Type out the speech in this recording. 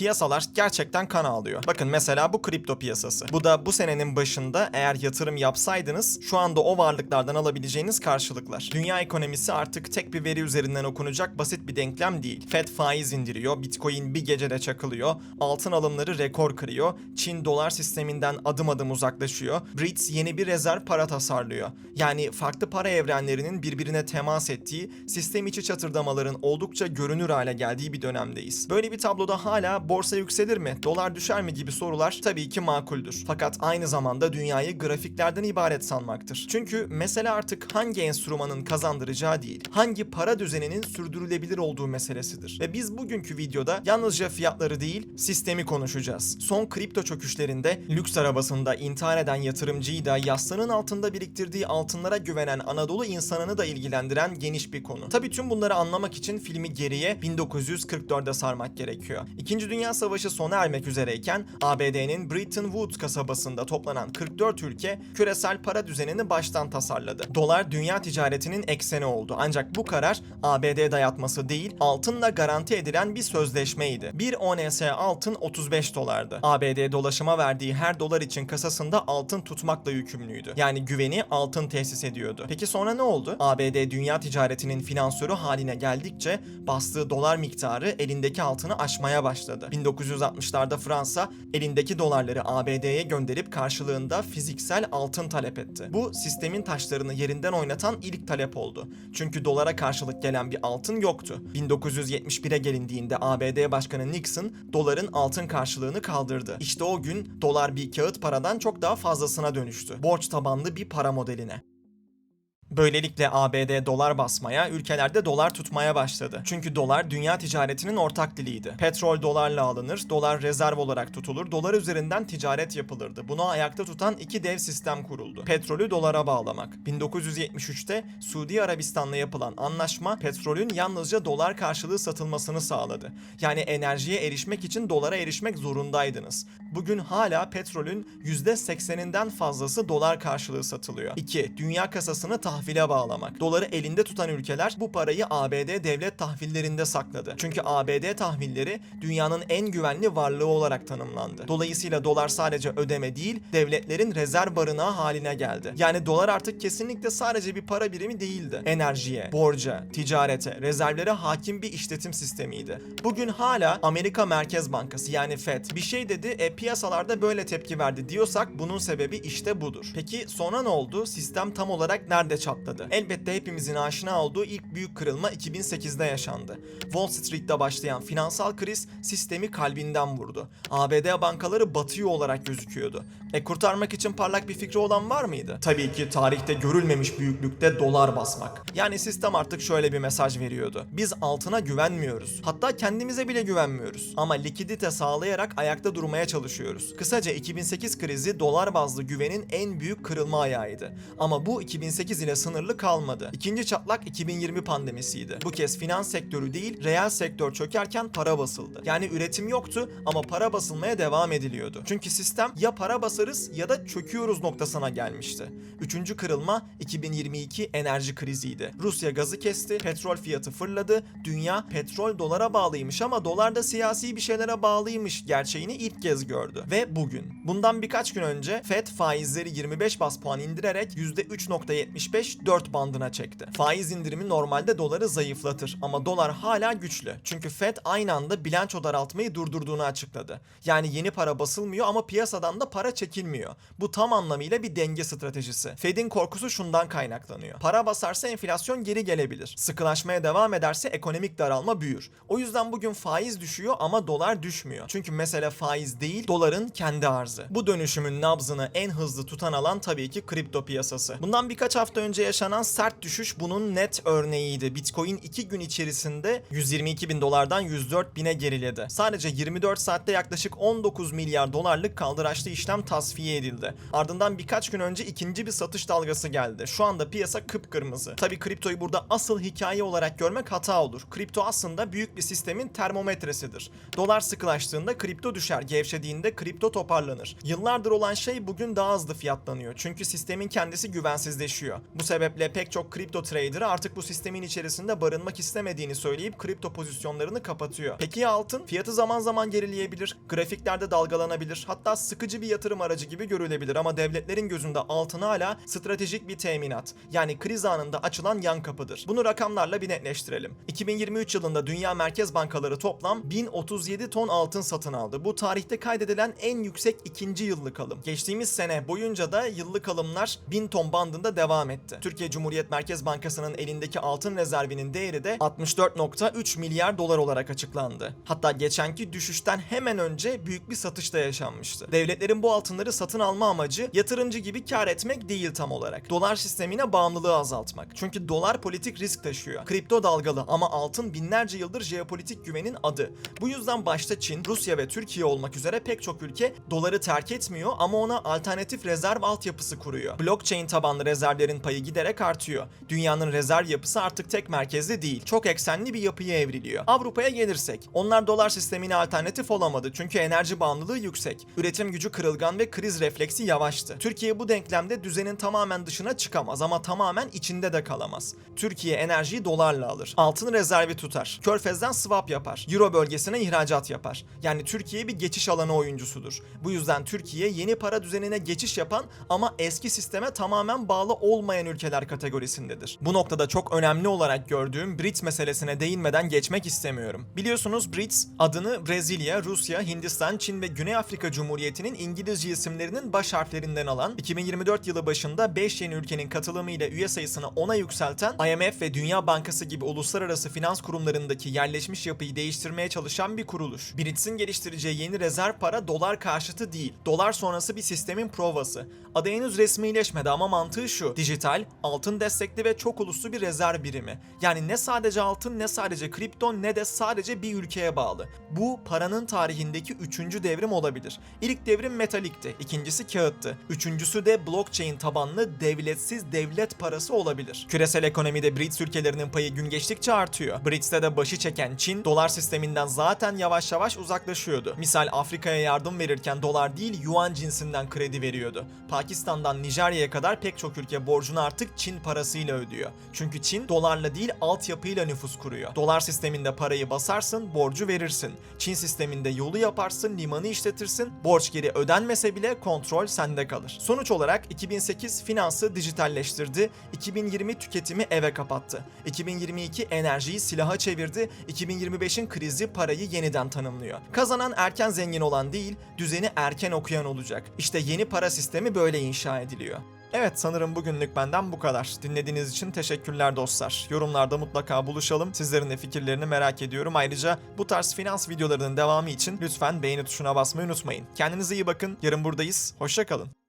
Piyasalar gerçekten kan ağlıyor. Bakın mesela bu kripto piyasası. Bu da bu senenin başında eğer yatırım yapsaydınız şu anda o varlıklardan alabileceğiniz karşılıklar. Dünya ekonomisi artık tek bir veri üzerinden okunacak basit bir denklem değil. Fed faiz indiriyor, Bitcoin bir gecede çakılıyor, altın alımları rekor kırıyor, Çin dolar sisteminden adım adım uzaklaşıyor, BRICS yeni bir rezerv para tasarlıyor. Yani farklı para evrenlerinin birbirine temas ettiği, sistem içi çatırdamaların oldukça görünür hale geldiği bir dönemdeyiz. Böyle bir tabloda hala borsa yükselir mi, dolar düşer mi gibi sorular tabii ki makuldür. Fakat aynı zamanda dünyayı grafiklerden ibaret sanmaktır. Çünkü mesele artık hangi enstrümanın kazandıracağı değil, hangi para düzeninin sürdürülebilir olduğu meselesidir. Ve biz bugünkü videoda yalnızca fiyatları değil, sistemi konuşacağız. Son kripto çöküşlerinde lüks arabasında intihar eden yatırımcıyı da yastığının altında biriktirdiği altınlara güvenen Anadolu insanını da ilgilendiren geniş bir konu. Tabii tüm bunları anlamak için filmi geriye 1944'e sarmak gerekiyor. İkinci Dünya Savaşı sona ermek üzereyken ABD'nin Bretton Woods kasabasında toplanan 44 ülke küresel para düzenini baştan tasarladı. Dolar dünya ticaretinin ekseni oldu. Ancak bu karar ABD dayatması değil, altınla garanti edilen bir sözleşmeydi. Bir ONS altın 35 dolardı. ABD dolaşıma verdiği her dolar için kasasında altın tutmakla yükümlüydü. Yani güveni altın tesis ediyordu. Peki sonra ne oldu? ABD dünya ticaretinin finansörü haline geldikçe bastığı dolar miktarı elindeki altını aşmaya başladı. 1960'larda Fransa elindeki dolarları ABD'ye gönderip karşılığında fiziksel altın talep etti. Bu sistemin taşlarını yerinden oynatan ilk talep oldu. Çünkü dolara karşılık gelen bir altın yoktu. 1971'e gelindiğinde ABD Başkanı Nixon doların altın karşılığını kaldırdı. İşte o gün dolar bir kağıt paradan çok daha fazlasına dönüştü. Borç tabanlı bir para modeline. Böylelikle ABD dolar basmaya, ülkelerde dolar tutmaya başladı. Çünkü dolar dünya ticaretinin ortak diliydi. Petrol dolarla alınır, dolar rezerv olarak tutulur, dolar üzerinden ticaret yapılırdı. Bunu ayakta tutan iki dev sistem kuruldu. Petrolü dolara bağlamak. 1973'te Suudi Arabistan'la yapılan anlaşma petrolün yalnızca dolar karşılığı satılmasını sağladı. Yani enerjiye erişmek için dolara erişmek zorundaydınız. Bugün hala petrolün %80'inden fazlası dolar karşılığı satılıyor. 2. Dünya kasasını tahvile bağlamak. Doları elinde tutan ülkeler bu parayı ABD devlet tahvillerinde sakladı. Çünkü ABD tahvilleri dünyanın en güvenli varlığı olarak tanımlandı. Dolayısıyla dolar sadece ödeme değil, devletlerin rezerv barınağı haline geldi. Yani dolar artık kesinlikle sadece bir para birimi değildi. Enerjiye, borca, ticarete, rezervlere hakim bir işletim sistemiydi. Bugün hala Amerika Merkez Bankası yani Fed bir şey dedi, e piyasalarda böyle tepki verdi diyorsak bunun sebebi işte budur. Peki sonra ne oldu? Sistem tam olarak nerede çatladı? Elbette hepimizin aşina olduğu ilk büyük kırılma 2008'de yaşandı. Wall Street'te başlayan finansal kriz sistemi kalbinden vurdu. ABD bankaları batıyor olarak gözüküyordu. E kurtarmak için parlak bir fikri olan var mıydı? Tabii ki tarihte görülmemiş büyüklükte dolar basmak. Yani sistem artık şöyle bir mesaj veriyordu. Biz altına güvenmiyoruz. Hatta kendimize bile güvenmiyoruz. Ama likidite sağlayarak ayakta durmaya çalışıyoruz. Kısaca 2008 krizi dolar bazlı güvenin en büyük kırılma ayağıydı. Ama bu 2008 ile sınırlı kalmadı. İkinci çatlak 2020 pandemisiydi. Bu kez finans sektörü değil, reel sektör çökerken para basıldı. Yani üretim yoktu ama para basılmaya devam ediliyordu. Çünkü sistem ya para basarız ya da çöküyoruz noktasına gelmişti. Üçüncü kırılma 2022 enerji kriziydi. Rusya gazı kesti, petrol fiyatı fırladı, dünya petrol dolara bağlıymış ama dolar da siyasi bir şeylere bağlıymış gerçeğini ilk kez gördü. Ve bugün. Bundan birkaç gün önce FED faizleri 25 bas puan indirerek %3.75-4 bandına çekti. Faiz indirimi normalde doları zayıflatır ama dolar hala güçlü. Çünkü FED aynı anda bilanço daraltmayı durdurduğunu açıkladı. Yani yeni para basılmıyor ama piyasadan da para çekilmiyor. Bu tam anlamıyla bir denge stratejisi. Fed'in korkusu şundan kaynaklanıyor. Para basarsa enflasyon geri gelebilir. Sıkılaşmaya devam ederse ekonomik daralma büyür. O yüzden bugün faiz düşüyor ama dolar düşmüyor. Çünkü mesele faiz değil, doların kendi arzı. Bu dönüşümün nabzını en hızlı tutan alan tabii ki kripto piyasası. Bundan birkaç hafta önce yaşanan sert düşüş bunun net örneğiydi. Bitcoin 2 gün içerisinde 122 bin dolardan 104 bine geriledi. Sadece 24 saatte yaklaşık 19 milyar dolarlık kaldıraçlı işlem tasfiye edildi. Ardından birkaç gün önce ikinci bir satış dalgası geldi. Şu anda piyasa kıpkırmızı. Tabii kriptoyu burada asıl hikaye olarak görmek hata olur. Kripto aslında büyük bir sistemin termometresidir. Dolar sıkılaştığında kripto düşer, gevşediğinde kripto toparlanır. Yıllardır olan şey bugün daha hızlı fiyatlanıyor. Çünkü sistemin kendisi güvensizleşiyor. Bu sebeple pek çok kripto trader artık bu sistemin içerisinde barınmak istemediğini söyleyip kripto pozisyonlarını kapatıyor. Peki ya altın? Fiyatı zaman zaman gerileyebilir, grafiklerde dalgalanabilir, hatta sıkıcı bir yatırım aracı gibi görülebilir ama devletlerin gözünde altın hala stratejik bir teminat. Yani kriz anında açılan yan kapıdır. Bunu rakamlarla bir netleştirelim. 2023 yılında dünya merkez bankaları toplam 1037 ton altın satın aldı. Bu tarihte kaydedilen en yüksek ikinci yıllık alım. Geçtiğimiz sene boyunca da yıllık alımlar 1000 ton bandında devam etti. Türkiye Cumhuriyet Merkez Bankası'nın elindeki altın rezervinin değeri de 64.3 milyar dolar olarak açıklandı. Hatta geçenki düşüşten hemen önce büyük bir satış da yaşanmıştı. Devletlerin bu altınları satın alma amacı yatırımcı gibi kar etmek değil tam olarak. Dolar sistemine bağımlılığı azaltmak. Çünkü dolar politik risk taşıyor. Kripto dalgalı ama altın binlerce yıldır jeopolitik güvenin adı. Bu yüzden başta Çin, Rusya ve Türkiye olmak üzere pek çok ülke doları terk etmiyor ama ona alternatif rezerv altyapısı kuruyor. Blockchain tabanlı rezervlerin payı giderek artıyor. Dünyanın rezerv yapısı artık tek merkezli değil. Çok eksenli bir yapıya evriliyor. Avrupa'ya gelirsek, onlar dolar sistemine alternatif olamadı çünkü enerji bağımlılığı yüksek. Üretim gücü kırılgan ve kriz refleksi yavaştı. Türkiye bu denklemde düzenin tamamen dışına çıkamaz ama tamamen içinde de kalamaz. Türkiye enerjiyi dolarla alır. Altın rezervi tutar. Körfez'den swap yapar. Euro bölgesine ihracat yapar. Yani Türkiye bir geçiş alanı oyuncusudur. Bu yüzden Türkiye yeni para düzenine geçiş yapan ama eski sisteme tamamen bağlı olmayan ülkeler kategorisindedir. Bu noktada çok önemli olarak gördüğüm BRICS meselesine değinmeden geçmek istemiyorum. Biliyorsunuz BRICS adını Brezilya, Rusya, Hindistan, Çin ve Güney Afrika Cumhuriyeti'nin İngilizce isimlerinin baş harflerinden alan 2024 yılı başında 5 yeni ülkenin katılımıyla üye sayısını 10'a yükselten IMF ve Dünya Bankası gibi uluslararası finans kurumlarındaki yerleşmiş yapıyı değiştirmeye çalışan bir kuruluş. BRICS'in geliştireceği yeni rezerv para dolar karşıtı değil, dolar sonrası bir sistemin provası. Adı henüz resmileşmedi ama mantığı şu. Dijital, altın destekli ve çok uluslu bir rezerv birimi. Yani ne sadece altın ne sadece kripto ne de sadece bir ülkeye bağlı. Bu paranın tarihindeki üçüncü devrim olabilir. İlk devrim metalikti, ikincisi kağıttı. Üçüncüsü de blockchain tabanlı devletsiz devlet parası olabilir. Küresel ekonomide BRICS ülkelerinin payı gün geçtikçe artıyor. BRICS'te de başı çeken Çin dolar sisteminden zaten yavaş yavaş uzaklaşıyordu. Misal Afrika'ya yardım verirken dolar değil yuan cinsinden kredi veriyordu. Pakistan'dan Nijerya'ya kadar pek çok ülke borcunu artık Çin parasıyla ödüyor. Çünkü Çin dolarla değil altyapıyla nüfus kuruyor. Dolar sisteminde parayı basarsın, borcu verirsin. Çin sisteminde yolu yaparsın, limanı işletirsin. Borç geri ödenmese bile kontrol sende kalır. Sonuç olarak 2008 finansı dijitalleştirdi, 2020 tüketimi eve kapattı. 2022 enerjiyi silaha çevirdi, 2025'in krizi parayı yeniden tanımlıyor. Kazanan erken zengin olan değil, düzeni erken okuyan olacak. İşte yeni para sistemi böyle inşa ediliyor. Evet sanırım bugünlük benden bu kadar. Dinlediğiniz için teşekkürler dostlar. Yorumlarda mutlaka buluşalım. Sizlerin de fikirlerini merak ediyorum. Ayrıca bu tarz finans videolarının devamı için lütfen beğeni tuşuna basmayı unutmayın. Kendinize iyi bakın. Yarın buradayız. Hoşçakalın.